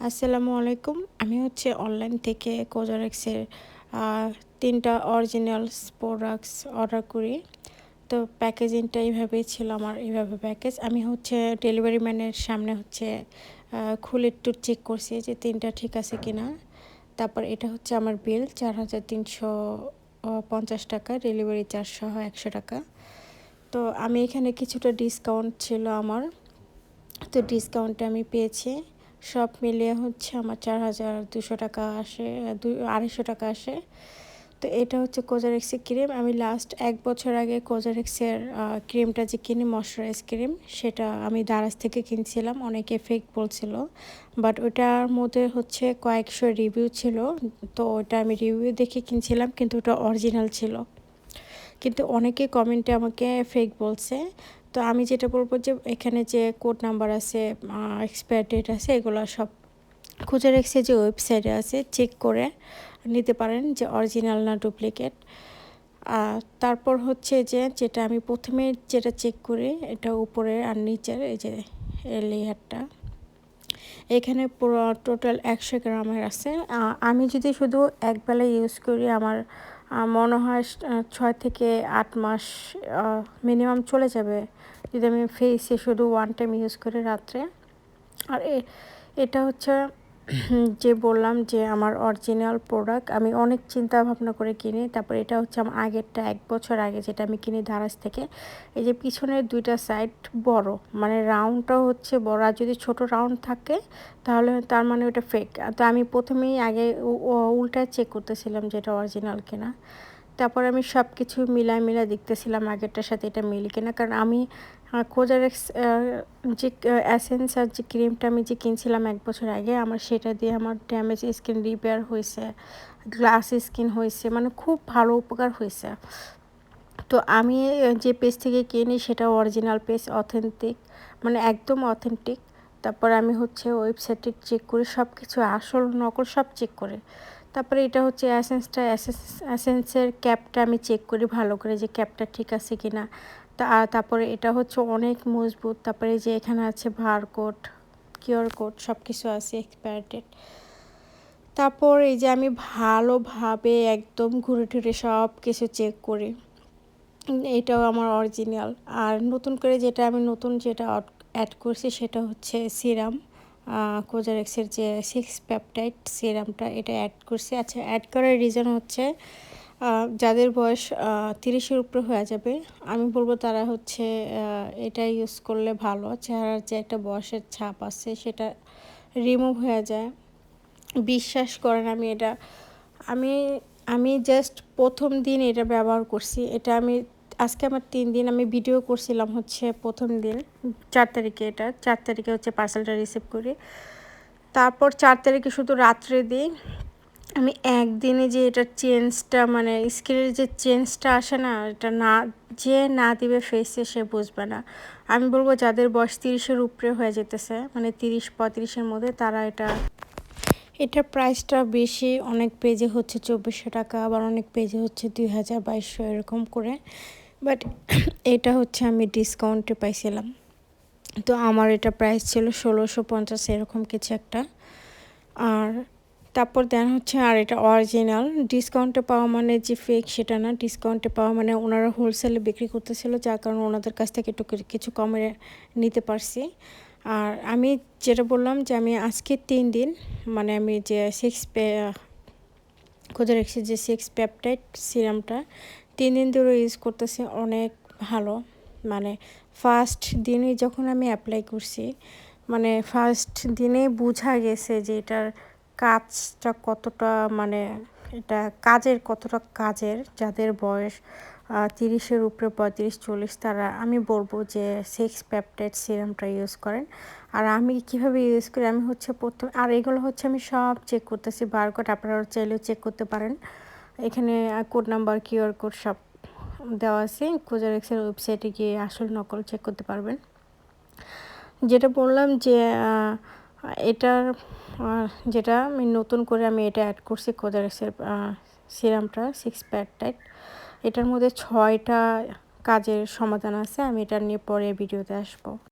আসসালামু আলাইকুম। আমি হচ্ছে অনলাইন থেকে কোজারেক্সের তিনটা অরিজিনাল প্রোডাক্টস অর্ডার করি। তো প্যাকেজিংটা এইভাবেই ছিল আমার, এইভাবে প্যাকেজ আমি হচ্ছে ডেলিভারি ম্যানের সামনে হচ্ছে খুলে একটু চেক করছি যে তিনটা ঠিক আছে কিনা। তারপর এটা হচ্ছে আমার বিল চার হাজার তিনশো পঞ্চাশ টাকা ডেলিভারি সহ একশো টাকা। তো আমি এখানে কিছুটা ডিসকাউন্ট ছিল আমার। তো ডিসকাউন্টটা আমি পেয়েছি। সব মিলিয়ে হচ্ছে আমার চার হাজার দুশো টাকা আসে দুই আড়াইশো টাকা আসে। তো এটা হচ্ছে কোজারেক্সের ক্রিম আমি লাস্ট এক বছর আগে কোজারেক্সের ক্রিমটা যে কিনি ময়শ্চারাইজ ক্রিম সেটা আমি দারাজ থেকে কিনছিলাম। অনেকে ফেক বলছিল। বাট ওটার মধ্যে হচ্ছে কয়েকশো রিভিউ ছিল। তো ওটা আমি রিভিউ দেখে কিনছিলাম, কিন্তু ওটা অরিজিনাল ছিল। কিন্তু অনেকে কমেন্টে আমাকে ফেক বলছে। তো আমি যেটা বলব যে এখানে যে কোড নাম্বার আছে এক্সপায়ার ডেট আছে, এগুলো সব খুঁজে রেখেছে যে ওয়েবসাইটে আছে চেক করে নিতে পারেন যে অরিজিনাল না ডুপ্লিকেট তারপর হচ্ছে যে যেটা আমি প্রথমে যেটা চেক করি, এটা উপরে আর নিচের এই যে লেয়ারটা এখানে পুরো টোটাল একশো গ্রামের আছে। আমি যদি শুধু একবেলা ইউজ করি আমার মনে হয় ছয় থেকে আট মাস মিনিমাম চলে যাবে যদি আমি ফেসে শুধু ওয়ান টাইম ইউজ করি রাত্রে। আর এটা হচ্ছে যে বললাম যে আমার অরিজিনাল প্রোডাক্ট আমি অনেক চিন্তা ভাবনা করে কিনি। তারপর এটা হচ্ছে আমার আগেরটা এক বছর আগে যেটা আমি কিনি দারাজ থেকে। এই যে পিছনের দুইটা সাইড বড় মানে রাউন্ডটাও হচ্ছে বড়। আর যদি ছোট রাউন্ড থাকে, তাহলে তার মানে ওটা ফেক তো আমি প্রথমেই আগে উল্টা চেক করতেছিলাম যে এটা অরিজিনাল কিনা। তারপর আমি সব কিছু মিলাই মিলাই দেখতেছিলাম আগেরটার সাথে এটা মিল কিনা। কারণ আমি কোজারেক্স যে অ্যাসেন্স আর যে ক্রিমটা আমি যে কিনছিলাম এক বছর আগে, আমার সেটা দিয়ে আমার ড্যামেজ স্কিন রিপেয়ার হয়েছে গ্লাস স্কিন হয়েছে মানে খুব ভালো উপকার হয়েছে। তো আমি যে পেজ থেকে কিনি সেটা অরিজিনাল পেজ অথেন্টিক মানে একদম অথেন্টিক তারপর আমি হচ্ছে ওয়েবসাইটে চেক করি সব কিছু আসল, নকল সব চেক করে। তারপরে এটা হচ্ছে অ্যাসেন্সটা অ্যাসেন্স অ্যাসেন্সের ক্যাপটা আমি চেক করি ভালো করে যে ক্যাপটা ঠিক আছে কি না তারপরে এটা হচ্ছে অনেক মজবুত। তারপরে যে এখানে আছে ভারকোড কিউআর কোড সব কিছু আছে এক্সপায়ার ডেট তারপর এই যে আমি ভালোভাবে একদম ঘুরে টুরে সব কিছু চেক করি। এটাও আমার অরিজিনাল আর নতুন করে যেটা আমি নতুন যেটা অ্যাড করছি সেটা হচ্ছে সিরাম কোজারেক্সের যে সিক্স পেপটাইড সিরামটা এটা অ্যাড করছি। আচ্ছা অ্যাড করার রিজন হচ্ছে যাদের বয়স তিরিশের উপরে হয়ে যাবে, আমি বলব তারা হচ্ছে এটা ইউজ করলে ভালো। চেহারার যে একটা বয়সের ছাপ আছে, সেটা রিমুভ হয়ে যায়। বিশ্বাস করেন আমি এটা, আমি আমি জাস্ট প্রথম দিন এটা ব্যবহার করছি। এটা আমি, আজকে আমার তিন দিন আমি ভিডিও করছিলাম হচ্ছে প্রথম দিন, চার তারিখে এটা, চার তারিখে হচ্ছে পার্সেলটা রিসিভ করি। তারপর চার তারিখে শুধু রাত্রে দিই আমি একদিনে যে এটা চেঞ্জটা মানে স্কিনের যে চেঞ্জটা আসে না, এটা না, যে না দিবে ফেসে সে বুঝবে না। আমি বলব যাদের বয়স তিরিশের উপরে হয়ে যেতেছে মানে তিরিশ, পঁয়ত্রিশের মধ্যে, তারা এটা এটার প্রাইসটা বেশি, অনেক পেজে হচ্ছে চব্বিশশো টাকা, আবার অনেক পেজে হচ্ছে দুই হাজার বাইশশো, এরকম করে। বাট এটা হচ্ছে আমি ডিসকাউন্টে পাইছিলাম। তো আমার এটা প্রাইস ছিল ষোলোশো পঞ্চাশ, এরকম কিছু একটা। আর তারপর দেন হচ্ছে আর এটা অরিজিনাল ডিসকাউন্টে পাওয়া মানে যে ফেক সেটা না ডিসকাউন্টে পাওয়া মানে ওনারা হোলসেলে বিক্রি করতেছিল, যার কারণে ওনাদের কাছ থেকে একটু কিছু কমে নিতে পারছি। আর আমি যেটা বললাম যে আমি আজকে তিন দিন মানে আমি যে সিক্স পে খুঁজে রেখেছি যে সিক্স পেপটাইড সিরামটা তিন দিন ধরে ইউজ করতেছি, অনেক ভালো। মানে ফার্স্ট দিনে যখন আমি অ্যাপ্লাই করছি মানে ফার্স্ট দিনে বোঝা গেছে যে এটার কাজটা কতটা মানে এটা কাজের কতটা কাজের, যাদের বয়স তিরিশের উপরে পঁয়ত্রিশ, চল্লিশ, তারা আমি বলব যে সেক্স প্যাপটাইড সিরামটা ইউজ করেন। আর আমি কীভাবে ইউজ করি? আমি হচ্ছে প্রথম, আর এগুলো হচ্ছে আমি সব চেক করতেছি বারকোড আপনারা চাইলেও চেক করতে পারেন। এখানে কোড নাম্বার কিউআর কোড সব দেওয়া আছে কোজারেক্সের ওয়েবসাইটে গিয়ে আসল নকল চেক করতে পারবেন। যেটা বললাম যে এটার যেটা আমি নতুন করে আমি এটা অ্যাড করছি কোদারেক্সের সিরামটা সিক্স প্যাড টাইট এটার মধ্যে ছয়টা কাজের সমাধান আছে, আমি এটা নিয়ে পরে ভিডিওতে আসব।